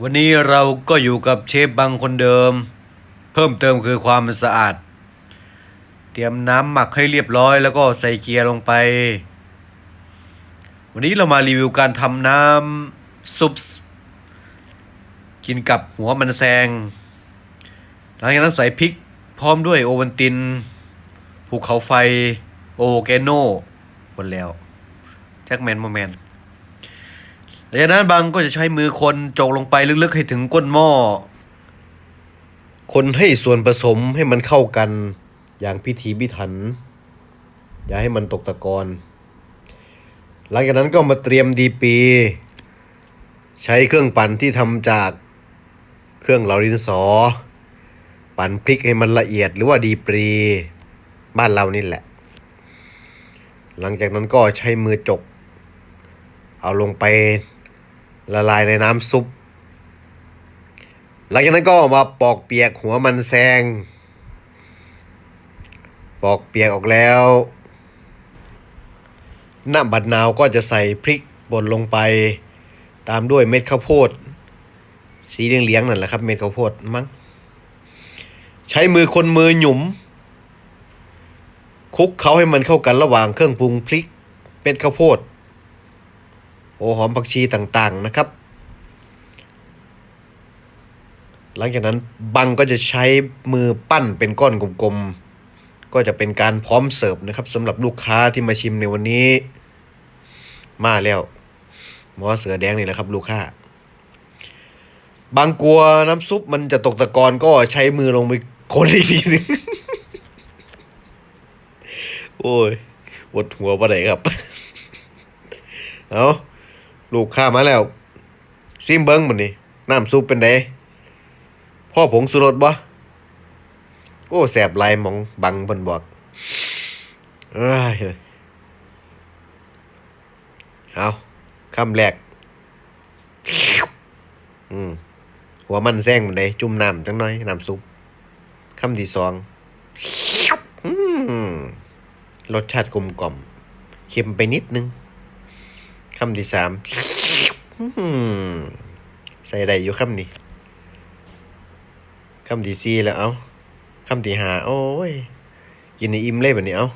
วันนี้เราก็อยู่กับเชฟบังคนเดิม เพิ่มเติมคือความสะอาด เตรียมน้ำหมักให้เรียบร้อยแล้วก็ใส่เกียร์ลงไป วันนี้เรามารีวิวการทำน้ำซุปกินกับหัวมันแซง หลังจากนั้นใส่พริกพร้อมด้วยโอวันติน ภูเขาไฟ โอแกโนหมดแล้วแจ็คแมนโมแมน จากนั้นบางก็จะใช้มือคนจกลงไปลึกๆให้ถึงก้นหม้อ คนให้ส่วนผสมให้มันเข้ากัน อย่างพิถีพิถัน อย่าให้มันตกตะกอนหลังจากนั้นก็มาเตรียมดีปี ใช้เครื่องปั่นที่ทำจากเครื่องเหลาดินสอ ปั่นพริกให้มันละเอียดหรือว่าดีปรี บ้านเรานี่แหละ หลังจากนั้นก็ใช้มือจกเอาลงไป ละลายในน้ำซุป หลังจากนั้นก็มาปอกเปียกหัวมันแซง ปอกเปียกออกแล้วน้ำบัดนาวก็จะใส่พริกป่นลงไป ตามด้วยเม็ดข้าวโพด สีเหลืองๆนั่นแหละครับ เม็ดข้าวโพดมั้งใช้มือคนมือหยุมคลุกเขาให้มันเข้ากันระหว่างเครื่องปรุงพริกเม็ดข้าวโพด โอหอมผักชีต่างๆนะครับ หลังจากนั้นบังก็จะใช้มือปั้นเป็นก้อนกลมๆ ก็จะเป็นการพร้อมเสิร์ฟนะครับสำหรับลูกค้าที่มาชิมในวันนี้ มาแล้ว หมอเสือแดงนี่แหละครับ ลูกค้าบางกลัวน้ำซุปมันจะตกตะกอนก็ใช้มือลงไปคนอีกทีนึงโอ้ยปวดหัวปะไหนครับ เอา ลูกค้ามาแล้ว ซิมเบิ้งหมันนี่น้ำซุปเป็นไดพ่อผงสุรสบ่โอ้แสบลายมองบังเพิ่นบอกเอ้ยเอาคำแรกอืมหัวมันแซงมันไดจุ่มน้ำจังน้อยน้ำซุปคำที่สองอืรสชาติกลมกล่อมเค็มไปนิดนึงคำที่สาม ใส่ได้อยู่คำนี้คำที่สี่แล้วเอาคำที่หาโอ้ย กินในอิ่มเลยแบบนี้เอ้า